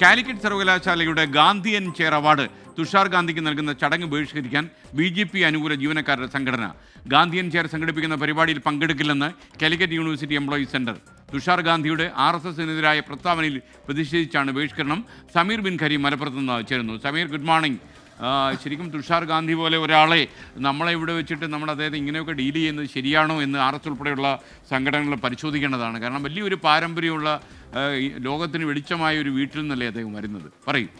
കാലിക്കറ്റ് സർവകലാശാലയുടെ Gandhian chair award Tushar ഗാന്ധിക്ക് നൽകുന്ന ചടങ്ങ് ബഹിഷ്കരിക്കാൻ ബി ജെ പി അനുകൂല ജീവനക്കാരുടെ സംഘടന. ഗാന്ധിയൻ ചെയർ സംഘടിപ്പിക്കുന്ന പരിപാടിയിൽ പങ്കെടുക്കില്ലെന്ന് Calicut university employees centre. Tushar ഗാന്ധിയുടെ ആർ എസ് എസിനെതിരായ പ്രസ്താവനയിൽ പ്രതിഷേധിച്ചാണ് ബഹിഷ്കരണം. സമീർ ബിൻ ഖരി മലപ്പുറത്ത് നിന്ന് ചേരുന്നു. Sameer good morning. ശരിക്കും തുഷാർ ഗാന്ധി പോലെ ഒരാളെ നമ്മളെ ഇവിടെ വെച്ചിട്ട് നമ്മൾ അദ്ദേഹത്തെ ഇങ്ങനെയൊക്കെ ഡീൽ ചെയ്യുന്നത് ശരിയാണോ എന്ന് ആർ എസ് ഉൾപ്പെടെയുള്ള സംഘടനകൾ പരിശോധിക്കേണ്ടതാണ്. കാരണം വലിയൊരു പാരമ്പര്യമുള്ള ലോകത്തിന് വെളിച്ചമായ ഒരു വീട്ടിൽ നിന്നല്ലേ അദ്ദേഹം വരുന്നത്? പറയൂ.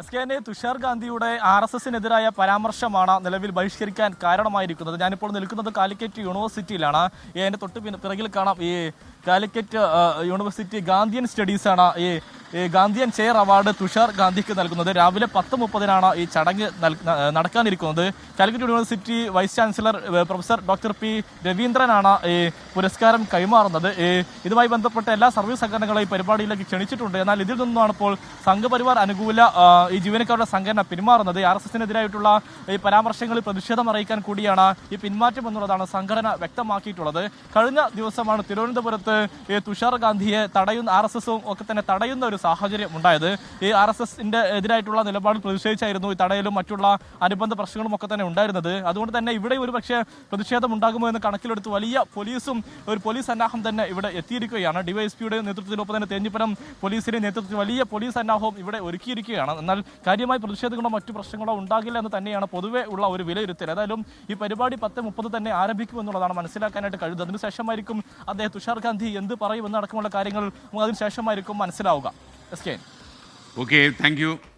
S K N A Tushar ഗാന്ധിയുടെ ആർ എസ് എസിനെതിരായ പരാമർശമാണ് നിലവിൽ ബഹിഷ്കരിക്കാൻ കാരണമായിരിക്കുന്നത്. ഞാനിപ്പോൾ നിൽക്കുന്നത് കാലിക്കറ്റ് യൂണിവേഴ്സിറ്റിയിലാണ്. എന്റെ തൊട്ട് പിറകിൽ കാണാം ഈ കാലിക്കറ്റ് യൂണിവേഴ്സിറ്റി ഗാന്ധിയൻ സ്റ്റഡീസ് ആണ് ഈ ഗാന്ധിയൻ ചെയർ അവാർഡ് തുഷാർ ഗാന്ധിക്ക് നൽകുന്നത്. രാവിലെ പത്ത് മുപ്പതിനാണ് ഈ ചടങ്ങ് നടക്കാനിരിക്കുന്നത്. Calicut university vice chancellor professor doctor P രവീന്ദ്രനാണ് ഈ പുരസ്കാരം കൈമാറുന്നത്. ഇതുമായി ബന്ധപ്പെട്ട എല്ലാ സർവീസ് സംഘടനകളെയും പരിപാടിയിലേക്ക് ക്ഷണിച്ചിട്ടുണ്ട്. എന്നാൽ ഇതിൽ നിന്നാണ് ഇപ്പോൾ സംഘപരിവാർ അനുകൂല ഈ ജീവനക്കാരുടെ സംഘടന പിന്മാറുന്നത്. ആർ എസ് എസിനെതിരായിട്ടുള്ള ഈ പരാമർശങ്ങളിൽ പ്രതിഷേധം അറിയിക്കാൻ കൂടിയാണ് ഈ പിന്മാറ്റം എന്നുള്ളതാണ് സംഘടന വ്യക്തമാക്കിയിട്ടുള്ളത്. കഴിഞ്ഞ ദിവസമാണ് തിരുവനന്തപുരത്ത് ഈ തുഷാർ ഗാന്ധിയെ തടയുന്ന ആർ എസ് എസും ഒക്കെ തന്നെ തടയുന്ന ഒരു സാഹചര്യം ഉണ്ടായത്. ഈ ആർ എസ് എസിന്റെ എതിരായിട്ടുള്ള നിലപാടിൽ പ്രതിഷേധിച്ചായിരുന്നു ഈ തടയലും മറ്റുള്ള അനുബന്ധ പ്രശ്നങ്ങളും ഒക്കെ തന്നെ ഉണ്ടായിരുന്നത്. അതുകൊണ്ട് തന്നെ ഇവിടെ ഒരു പക്ഷേ പ്രതിഷേധം ഉണ്ടാകുമോ എന്ന് കണക്കിലെടുത്ത് വലിയ പോലീസും ഒരു പോലീസ് സന്നാഹം തന്നെ ഇവിടെ എത്തിയിരിക്കുകയാണ്. ഡിവൈഎസ്പിയുടെ നേതൃത്വത്തിനൊപ്പം തന്നെ തേഞ്ഞിപ്പലം പോലീസിന്റെ നേതൃത്വത്തിൽ വലിയ പോലീസ് സന്നാഹവും ഇവിടെ ഒരുക്കിയിരിക്കുകയാണ്. എന്നാൽ കാര്യമായി പ്രതിഷേധങ്ങളോ മറ്റു പ്രശ്നങ്ങളോ ഉണ്ടാകില്ല എന്ന് തന്നെയാണ് പൊതുവെ ഉള്ള ഒരു വിലയിരുത്തൽ. ഏതായാലും ഈ പരിപാടി പത്ത് മുപ്പത് തന്നെ ആരംഭിക്കുമെന്നുള്ളതാണ് മനസ്സിലാക്കാനായിട്ട് കഴിയുന്നത് അതിനുശേഷമായിരിക്കും അദ്ദേഹം തുഷാർ ഗാന്ധി എന്ത് പറയും എന്നടക്കമുള്ള കാര്യങ്ങൾ അതിനുശേഷമായിരിക്കും മനസ്സിലാവുക. S K okay thank